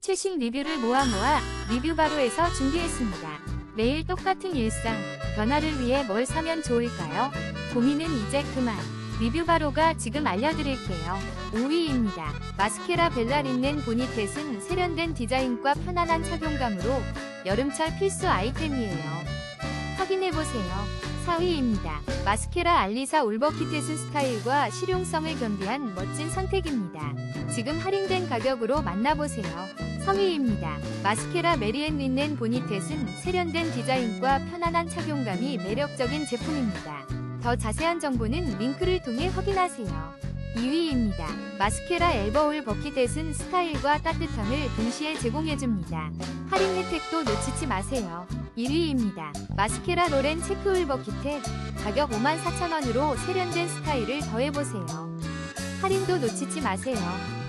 최신 리뷰를 모아 모아 리뷰 바로에서 준비했습니다. 매일 똑같은 일상, 변화를 위해 뭘 사면 좋을까요? 고민은 이제 그만. 리뷰 바로가 지금 알려드릴게요. 5위입니다. 마스케라 벨라린넨 보니텟은 세련된 디자인과 편안한 착용감으로 여름철 필수 아이템이에요. 확인해보세요. 4위입니다. 마스케라 알리사 울버키테스 스타일과 실용성을 겸비한 멋진 선택입니다. 지금 할인된 가격으로 만나보세요. 3위입니다. 마스케라 메리앤 린넨 보니텟은 세련된 디자인과 편안한 착용감이 매력적인 제품입니다. 더 자세한 정보는 링크를 통해 확인하세요. 2위입니다. 마스케라 엘버올 버킷햇은 스타일과 따뜻함을 동시에 제공해줍니다. 할인 혜택도 놓치지 마세요. 1위입니다. 마스케라 로렌 체크울 버킷햇 가격 54,000원으로 세련된 스타일을 더해보세요. 할인도 놓치지 마세요.